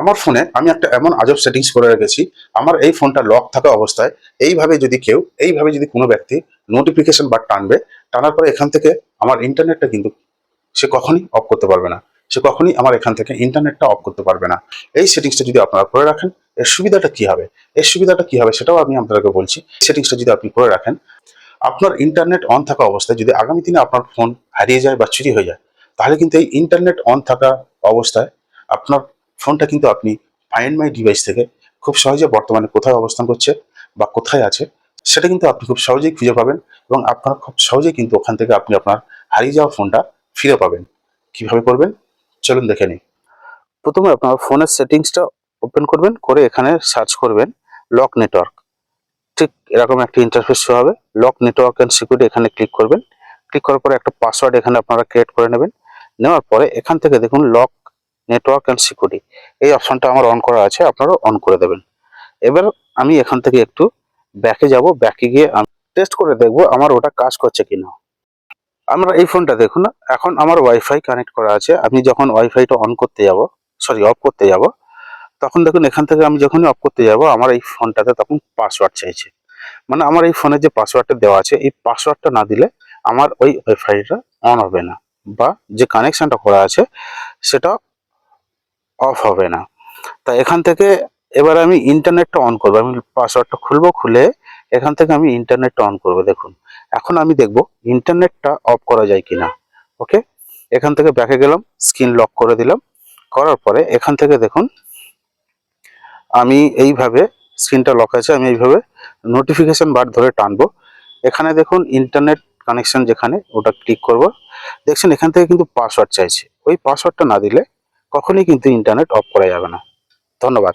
আমার ফোনে আমি একটা এমন আজব সেটিংস করে রেখেছি, আমার এই ফোনটা লক থাকা অবস্থায়, এইভাবে যদি কেউ, এইভাবে যদি কোনো ব্যক্তি নোটিফিকেশন বা টানবে, টানার পরে এখান থেকে আমার ইন্টারনেটটা কিন্তু সে কখনই অফ করতে পারবে না। সে কখনই আমার এখান থেকে ইন্টারনেটটা অফ করতে পারবে না। এই সেটিংসটা যদি আপনারা করে রাখেন, এর সুবিধাটা কি হবে? এর সুবিধাটা কি হবে সেটাও আমি আপনাদেরকে বলছি। সেটিংসটা যদি আপনি করে রাখেন, আপনার ইন্টারনেট অন থাকা অবস্থায় যদি আগামী দিনে আপনার ফোন হারিয়ে যায় বা চুরি হয়ে যায়, তাহলে কিন্তু এই ইন্টারনেট অন থাকা অবস্থায় আপনার ফোনটা কিন্তু আপনি ফাইন্ড মাই ডিভাইস থেকে খুব সহজে বর্তমানে কোথায় অবস্থান করছে বা কোথায় আছে, সেটা কিন্তু আপনি খুব সহজেই খুঁজে পাবেন এবং আপনার খুব সহজেই কিন্তু ওখান থেকে আপনি আপনার হারিয়ে যাওয়া ফোনটা ফিরে পাবেন। কীভাবে করবেন? চলুন দেখে নিই। প্রথমে আপনার ফোনের সেটিংসটা ওপেন করবেন, করে এখানে সার্চ করবেন লক নেটওয়ার্ক ঠিক এরকম একটা ইন্টারফেস শো হবে। লক নেটওয়ার্ক অ্যান্ড সিকিউরিটি এখানে ক্লিক করবেন। ক্লিক করার পরে একটা পাসওয়ার্ড এখানে আপনারা ক্রিয়েট করে নেবেন। নেওয়ার পরে এখান থেকে দেখুন লক নেটওয়ার্ক অ্যান্ড সিকিউরিটি এই অপশনটা আমার অন করা আছে আপনারাও অন করে দেবেন। এবার আমি এখান থেকে একটু ব্যাকে যাব ব্যাকে গিয়ে আমি টেস্ট করে দেখব আমার ওটা কাজ করছে কিনা। আমরা এই ফোনটা দেখুন এখন আমার ওয়াইফাই কানেক্ট করা আছে। আমি যখন ওয়াইফাইটা অন করতে যাব সরি অফ করতে যাব, তখন দেখুন এখান থেকে আমি যখনই অফ করতে যাব, আমার এই ফোনটাতে তখন পাসওয়ার্ড চাইছে। মানে আমার এই ফোনে যে পাসওয়ার্ডটা দেওয়া আছে, এই পাসওয়ার্ডটা না দিলে আমার ওই ওয়াইফাইটা অন হবে না। বা যে কানেকশানটা করা আছে, সেটা অফ হবে না। তা এখান থেকে এবার আমি ইন্টারনেটটা অন করব। আমি পাসওয়ার্ডটা খুলবো, খুলে এখান থেকে আমি ইন্টারনেটটা অন করব, দেখুন। এখন আমি দেখব ইন্টারনেটটা অফ করা যায় কিনা। ওকে এখান থেকে ব্যাকে গেলাম স্ক্রিন লক করে দিলাম। করার পরে এখান থেকে দেখুন, আমি এইভাবে স্ক্রিনটা লক আছে, আমি এইভাবে নোটিফিকেশন বার ধরে টানবো। এখানে দেখুন ইন্টারনেট কানেকশন যেখানে, ওটা ক্লিক করব। দেখছেন, এখান থেকে কিন্তু পাসওয়ার্ড চাইছে। ওই পাসওয়ার্ডটা না দিলে কখনোই কিন্তু ইন্টারনেট অফ করা যাবে না। ধন্যবাদ।